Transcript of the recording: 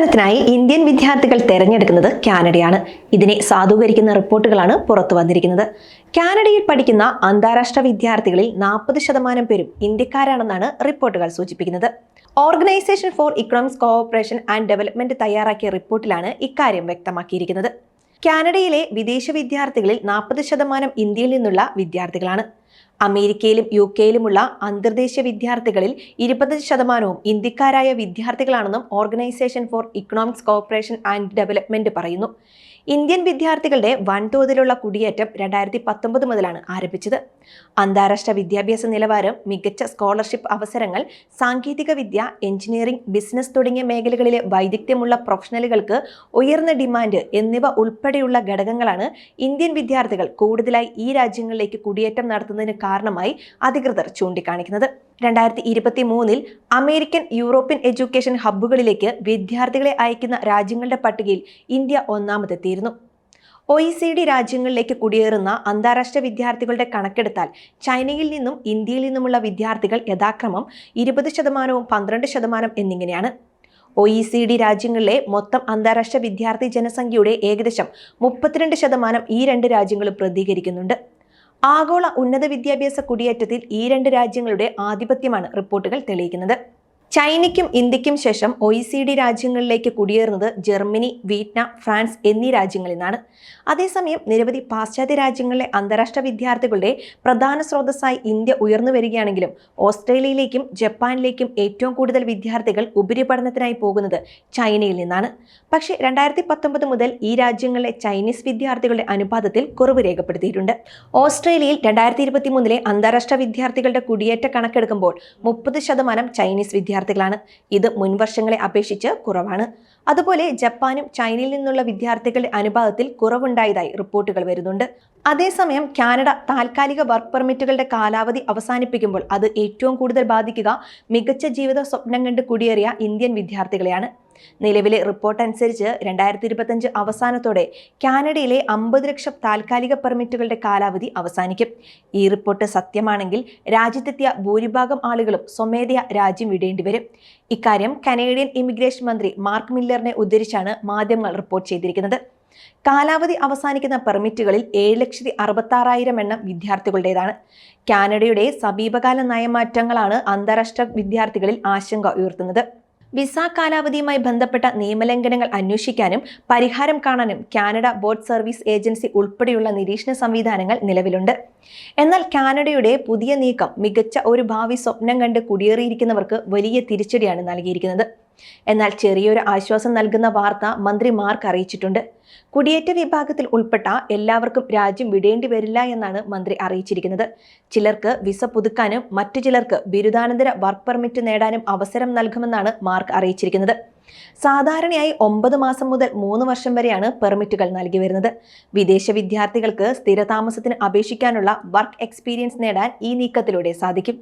ഉപരിപഠനത്തിനായി Indian വിദ്യാർത്ഥികൾ തെരഞ്ഞെടുക്കുന്നത് കാനഡയാണ്. ഇതിനെ സാധൂകരിക്കുന്ന റിപ്പോർട്ടുകളാണ് പുറത്തു വന്നിരിക്കുന്നത്. കാനഡയിൽ പഠിക്കുന്ന അന്താരാഷ്ട്ര വിദ്യാർത്ഥികളിൽ നാൽപ്പത് ശതമാനം പേരും ഇന്ത്യക്കാരാണെന്നാണ് റിപ്പോർട്ടുകൾ സൂചിപ്പിക്കുന്നത്. Organisation for economics cooperation and development തയ്യാറാക്കിയ റിപ്പോർട്ടിലാണ് ഇക്കാര്യം വ്യക്തമാക്കിയിരിക്കുന്നത്. കാനഡയിലെ വിദേശ വിദ്യാർത്ഥികളിൽ നാൽപ്പത് ശതമാനം ഇന്ത്യയിൽ നിന്നുള്ള വിദ്യാർത്ഥികളാണ്. അമേരിക്കയിലും യു കെയിലുമുള്ള അന്തർദേശീയ വിദ്യാർത്ഥികളിൽ ഇരുപത് ശതമാനവും ഇന്ത്യക്കാരായ വിദ്യാർത്ഥികളാണെന്നും organisation for economics corporation and development പറയുന്നു. ഇന്ത്യൻ വിദ്യാർത്ഥികളുടെ വൻതോതിലുള്ള കുടിയേറ്റം രണ്ടായിരത്തി പത്തൊമ്പത് മുതലാണ് ആരംഭിച്ചത്. അന്താരാഷ്ട്ര വിദ്യാഭ്യാസ നിലവാരം മികച്ച സ്കോളർഷിപ്പ് അവസരങ്ങൾ സാങ്കേതിക വിദ്യ എഞ്ചിനീയറിംഗ് ബിസിനസ് തുടങ്ങിയ മേഖലകളിലെ വൈദഗ്ധ്യമുള്ള പ്രൊഫഷണലുകൾക്ക് ഉയർന്ന ഡിമാൻഡ് എന്നിവ ഉൾപ്പെടെയുള്ള ഘടകങ്ങളാണ് ഇന്ത്യൻ വിദ്യാർത്ഥികൾ കൂടുതലായി ഈ രാജ്യങ്ങളിലേക്ക് കുടിയേറ്റം നടത്തുന്നതിന് കാരണമായി അധികൃതർ ചൂണ്ടിക്കാണിക്കുന്നത്. രണ്ടായിരത്തി ഇരുപത്തി മൂന്നിൽ അമേരിക്കൻ യൂറോപ്യൻ എഡ്യൂക്കേഷൻ ഹബ്ബുകളിലേക്ക് വിദ്യാർത്ഥികളെ അയക്കുന്ന രാജ്യങ്ങളുടെ പട്ടികയിൽ ഇന്ത്യ ഒന്നാമതെത്തിയിരുന്നു. ഒ ഇ സി ഡി രാജ്യങ്ങളിലേക്ക് കുടിയേറുന്ന അന്താരാഷ്ട്ര വിദ്യാർത്ഥികളുടെ കണക്കെടുത്താൽ ചൈനയിൽ നിന്നും ഇന്ത്യയിൽ നിന്നുമുള്ള വിദ്യാർത്ഥികൾ യഥാക്രമം ഇരുപത് ശതമാനവും പന്ത്രണ്ട് ശതമാനം എന്നിങ്ങനെയാണ്. ഒ ഇ സി ഡി രാജ്യങ്ങളിലെ മൊത്തം അന്താരാഷ്ട്ര വിദ്യാർത്ഥി ജനസംഖ്യയുടെ ഏകദേശം മുപ്പത്തിരണ്ട് ശതമാനം ഈ രണ്ട് രാജ്യങ്ങളും പ്രതികരിക്കുന്നുണ്ട്. ആഗോള ഉന്നത വിദ്യാഭ്യാസ കുടിയേറ്റത്തിൽ ഈ രണ്ട് രാജ്യങ്ങളുടെ ആധിപത്യമാണ് റിപ്പോർട്ടുകൾ തെളിയിക്കുന്നത്. ചൈനയ്ക്കും ഇന്ത്യക്കും ശേഷം ഒ ഇ സി ഡി രാജ്യങ്ങളിലേക്ക് കുടിയേറുന്നത് ജർമ്മനി വിയറ്റ്നാം ഫ്രാൻസ് എന്നീ രാജ്യങ്ങളിൽ നിന്നാണ്. അതേസമയം നിരവധി പാശ്ചാത്യ രാജ്യങ്ങളിലെ അന്താരാഷ്ട്ര വിദ്യാർത്ഥികളുടെ പ്രധാന സ്രോതസ്സായി ഇന്ത്യ ഉയർന്നു വരികയാണെങ്കിലും ഓസ്ട്രേലിയയിലേക്കും ജപ്പാനിലേക്കും ഏറ്റവും കൂടുതൽ വിദ്യാർത്ഥികൾ ഉപരിപഠനത്തിനായി പോകുന്നത് ചൈനയിൽ നിന്നാണ്. പക്ഷേ രണ്ടായിരത്തി പത്തൊമ്പത് മുതൽ ഈ രാജ്യങ്ങളിലെ ചൈനീസ് വിദ്യാർത്ഥികളുടെ അനുപാതത്തിൽ കുറവ് രേഖപ്പെടുത്തിയിട്ടുണ്ട്. ഓസ്ട്രേലിയയിൽ രണ്ടായിരത്തി ഇരുപത്തി മൂന്നിലെ അന്താരാഷ്ട്ര വിദ്യാർത്ഥികളുടെ കുടിയേറ്റ കണക്കെടുക്കുമ്പോൾ മുപ്പത് ശതമാനം ചൈനീസ് വിദ്യാർത്ഥികളാണ്. ഇത് മുൻവർഷങ്ങളെ അപേക്ഷിച്ച് കുറവാണ്. അതുപോലെ ജപ്പാനും ചൈനയിൽ നിന്നുള്ള വിദ്യാർത്ഥികളുടെ അനുപാതത്തിൽ കുറവുണ്ടായതായി റിപ്പോർട്ടുകൾ വരുന്നുണ്ട്. അതേസമയം കാനഡ താൽക്കാലിക വർക്ക് പെർമിറ്റുകളുടെ കാലാവധി അവസാനിപ്പിക്കുമ്പോൾ അത് ഏറ്റവും കൂടുതൽ ബാധിക്കുക മികച്ച ജീവിത സ്വപ്നം കണ്ട് കുടിയേറിയ ഇന്ത്യൻ വിദ്യാർത്ഥികളെയാണ്. നിലവിലെ റിപ്പോർട്ട് അനുസരിച്ച് രണ്ടായിരത്തി ഇരുപത്തഞ്ച് അവസാനത്തോടെ കാനഡയിലെ അമ്പത് ലക്ഷം താൽക്കാലിക പെർമിറ്റുകളുടെ കാലാവധി അവസാനിക്കും. ഈ റിപ്പോർട്ട് സത്യമാണെങ്കിൽ രാജ്യത്തെത്തിയ ഭൂരിഭാഗം ആളുകളും സ്വമേധയാ രാജ്യം വിടേണ്ടി വരും. ഇക്കാര്യം കനേഡിയൻ ഇമിഗ്രേഷൻ മന്ത്രി മാർക്ക് മില്ലറിനെ ഉദ്ധരിച്ചാണ് മാധ്യമങ്ങൾ റിപ്പോർട്ട് ചെയ്തിരിക്കുന്നത്. കാലാവധി അവസാനിക്കുന്ന പെർമിറ്റുകളിൽ ഏഴ് ലക്ഷത്തി അറുപത്തി ആറായിരം എണ്ണം വിദ്യാർത്ഥികളുടേതാണ്. കാനഡയുടെ സമീപകാല നയമാറ്റങ്ങളാണ് അന്താരാഷ്ട്ര വിദ്യാർത്ഥികളിൽ ആശങ്ക ഉയർത്തുന്നത്. വിസ കാലാവധിയുമായി ബന്ധപ്പെട്ട നിയമലംഘനങ്ങൾ അന്വേഷിക്കാനും പരിഹാരം കാണാനും കാനഡ ബോർഡ് സർവീസ് ഏജൻസി ഉൾപ്പെടെയുള്ള നിരീക്ഷണ സംവിധാനങ്ങൾ നിലവിലുണ്ട്. എന്നാൽ കാനഡയുടെ പുതിയ നീക്കം മികച്ച ഒരു ഭാവി സ്വപ്നം കണ്ട് കുടിയേറിയിരിക്കുന്നവർക്ക് വലിയ തിരിച്ചടിയാണ് നൽകിയിരിക്കുന്നത്. എന്നാൽ ചെറിയൊരു ആശ്വാസം നൽകുന്ന വാർത്ത മന്ത്രിമാർക്ക് അറിയിച്ചിട്ടുണ്ട്. കുടിയേറ്റ വിഭാഗത്തിൽ ഉൾപ്പെട്ട എല്ലാവർക്കും രാജ്യം വിടേണ്ടി വരില്ല എന്നാണ് മന്ത്രി അറിയിച്ചിരിക്കുന്നത്. ചിലർക്ക് വിസ പുതുക്കാനും മറ്റു ചിലർക്ക് ബിരുദാനന്തര വർക്ക് പെർമിറ്റ് നേടാനും അവസരം നൽകുമെന്നാണ് മാർക്ക് അറിയിച്ചിരിക്കുന്നത്. സാധാരണയായി ഒമ്പത് മാസം മുതൽ മൂന്ന് വർഷം വരെയാണ് പെർമിറ്റുകൾ നൽകി വരുന്നത്. വിദേശ വിദ്യാർത്ഥികൾക്ക് സ്ഥിരതാമസത്തിന് അപേക്ഷിക്കാനുള്ള വർക്ക് എക്സ്പീരിയൻസ് നേടാൻ ഈ നീക്കത്തിലൂടെ സാധിക്കും.